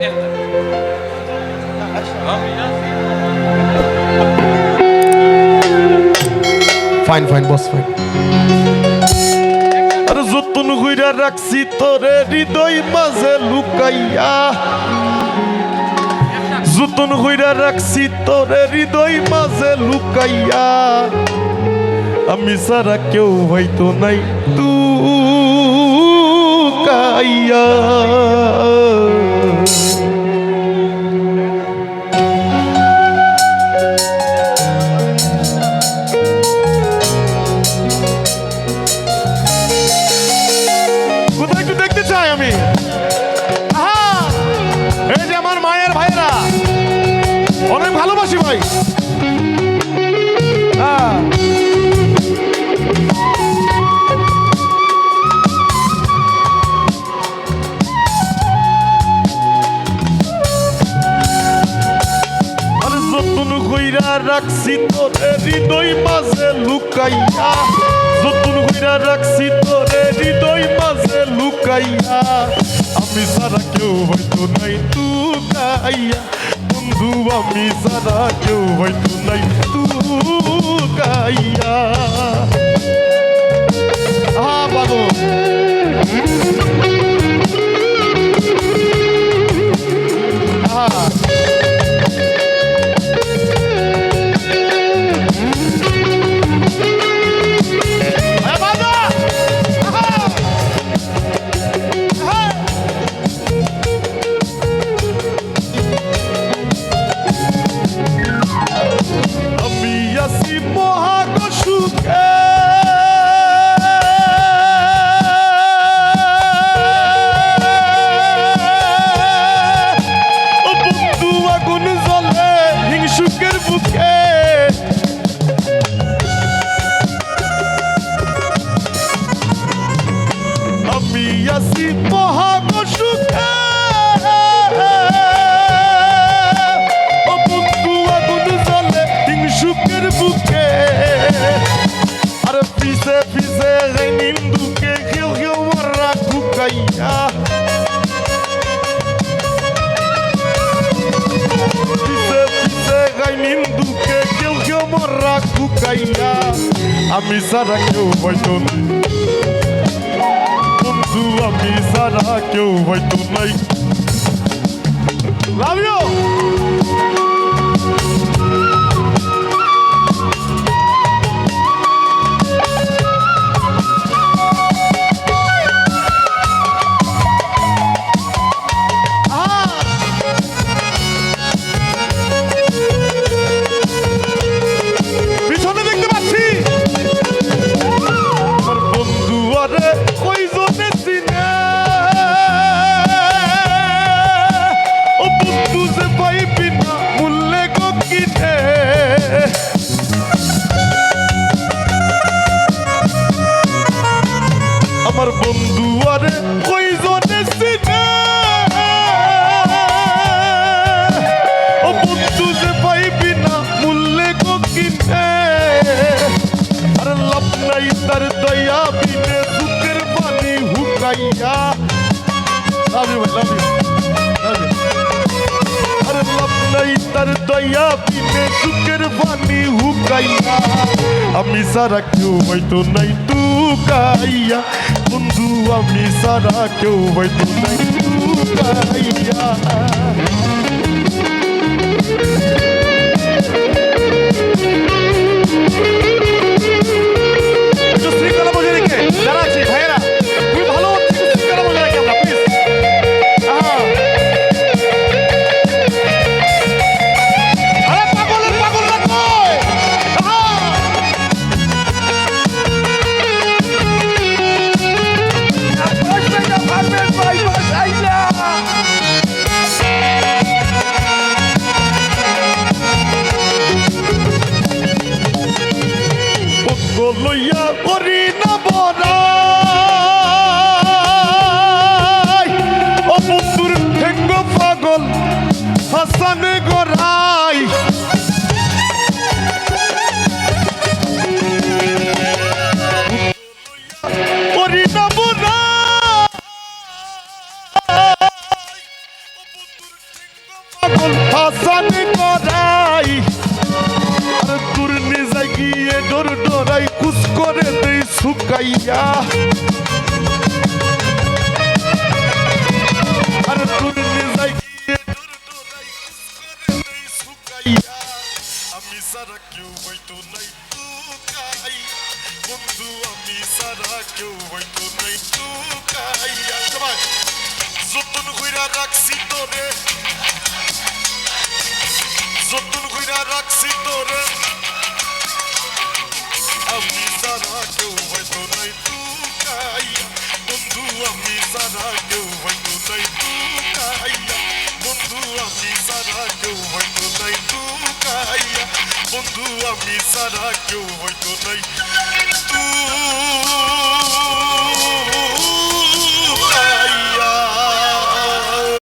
Fine fine বস fine আরে যতন কইরা রাখছি তোরে হৃদয় মাঝে লুকাইয়া। যতন কইরা রাখছি তোরে হৃদয় মাঝে লুকাইয়া। আমি সারা কেউ হয়তো নাই তু কাইয়া ভাই। হ্যাঁ। কইরা রাখছি তোরে হৃদয় মাঝে লুকাইয়া। যতন কইরা রাখছি তোরে হৃদয় মাঝে লুকাইয়া। আমি সারা কেউ হয়তো নাই তু গাইয়া বন্ধু আমি সারা কেউ কুকাইয়া আমি সারা কেউ হয়তো বন্ধু আমি সারা কেউ হয়তো নাই লাভ ইউ আমার বন্ধু, আরে কইজনে চিনে? ও বন্ধু যে পাইবি না মূল্যে কিনে। আরে লাভ নাই তার দয়া বিনে, সুখের পানি হুকাইয়া। লাভ ইউ তার দয়া বিনে, সুখের পানি হুকাইয়া। আমি সারা কেউ হয়তো নাই তু গাইয়া বন্ধু আমি সারা কেউ হয়তো নাই শুকাইয়া আমি সারা কেউ হয়তো নাই তুকাই বন্ধু আমি সারা কেউ হয়তো নাই তুকাইয়া সবাই যতন কইরা রাখছি তোরে যতন কইরা রাখছি তোরে আমি সারা কেউ হয়তো নাই তুকাইয়া বন্ধু, আমি সারা কেউ হয়তো নাই তুকাইয়া বন্ধু, আমি সারা কেউ হয়তো নাই তুকাইয়া বন্ধু, আমি সারা কেউ হয়তো নাই তুই